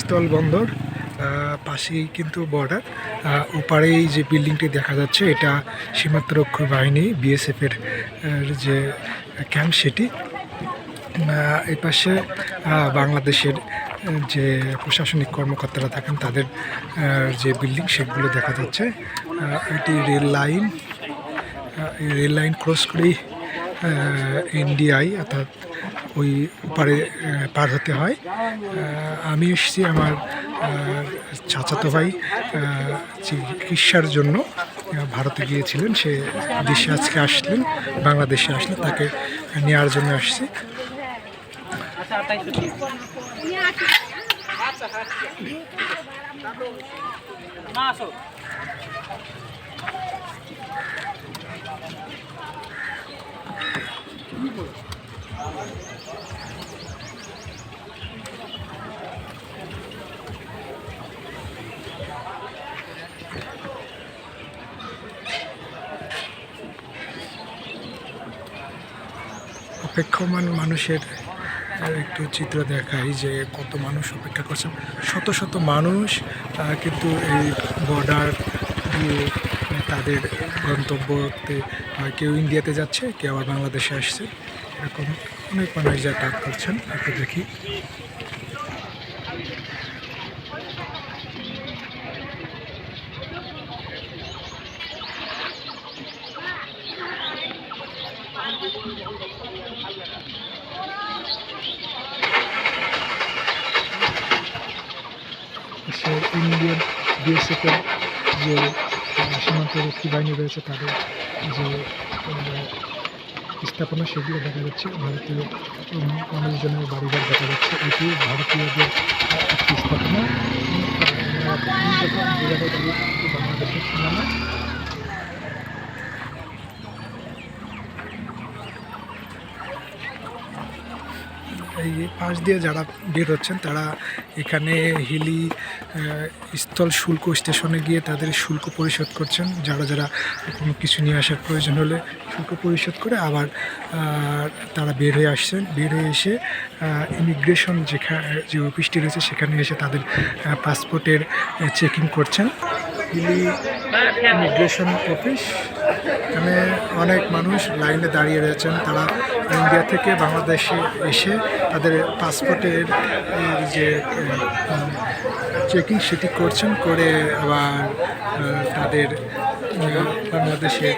স্থল বন্দর পাশেই কিন্তু বর্ডার ওপারেই যে বিল্ডিংটি দেখা যাচ্ছে, এটা সীমান্তরক্ষী বাহিনী বিএসএফ এর যে ক্যাম্প সেটি। এই পাশে বাংলাদেশের যে প্রশাসনিক কর্মকর্তারা থাকেন, তাদের যে বিল্ডিং সেগুলো দেখা যাচ্ছে। এটি rail line rail line cross করেই এনডিআই অর্থাৎ ওই পারে পার হতে হয়। আমি এসেছি আমার চাচাতো ভাই চিকিৎসার জন্য ভারতে গিয়েছিলেন, সে দেশে আজকে আসলেন, বাংলাদেশে আসলেন, তাকে নেওয়ার জন্য আসছি। অপেক্ষমান মানুষের একটু চিত্র দেখাই যে কত মানুষ অপেক্ষা করছেন শত শত মানুষ কিন্তু এই বর্ডার দিয়ে তাদের গন্তব্যতে কেউ ইন্ডিয়াতে যাচ্ছে, কেউ আবার বাংলাদেশে আসছে। এরকম অনেক মানুষ যা কাজ করছেন। একটু দেখি। সে ইন্ডিয়ান বিএসএফের যে সীমান্তরক্ষী বাহিনী রয়েছে, তাদের যে স্থাপনা সেগুলো দেখা যাচ্ছে। ভারতীয় মানুষজনের বাড়িঘর দেখা যাচ্ছে। এটি ভারতীয়দের একটি স্থাপনা উম, আহ, যখন যে জায়গায় দাঁড়িয়ে থাকি বাংলাদেশের সীমানা এই পাশ দিয়ে যারা বের হচ্ছেন, তারা এখানে হিলি স্থল শুল্ক স্টেশনে গিয়ে তাদের শুল্ক পরিশোধ করছেন। যারা যারা কোনো কিছু নিয়ে আসার প্রয়োজন হলে শুল্ক পরিশোধ করে আবার তারা বের হয়ে আসছেন। বের হয়ে এসে ইমিগ্রেশন যেখানে যে অফিসটি রয়েছে, সেখানে এসে তাদের পাসপোর্টের চেকিং করছেন। হিলি ইমিগ্রেশন অফিস এখানে অনেক মানুষ লাইনে দাঁড়িয়ে রয়েছেন। তারা ইন্ডিয়া থেকে বাংলাদেশে এসে তাদের পাসপোর্টের যে চেকিং সেটি করছেন করে আবার তাদের বাংলাদেশে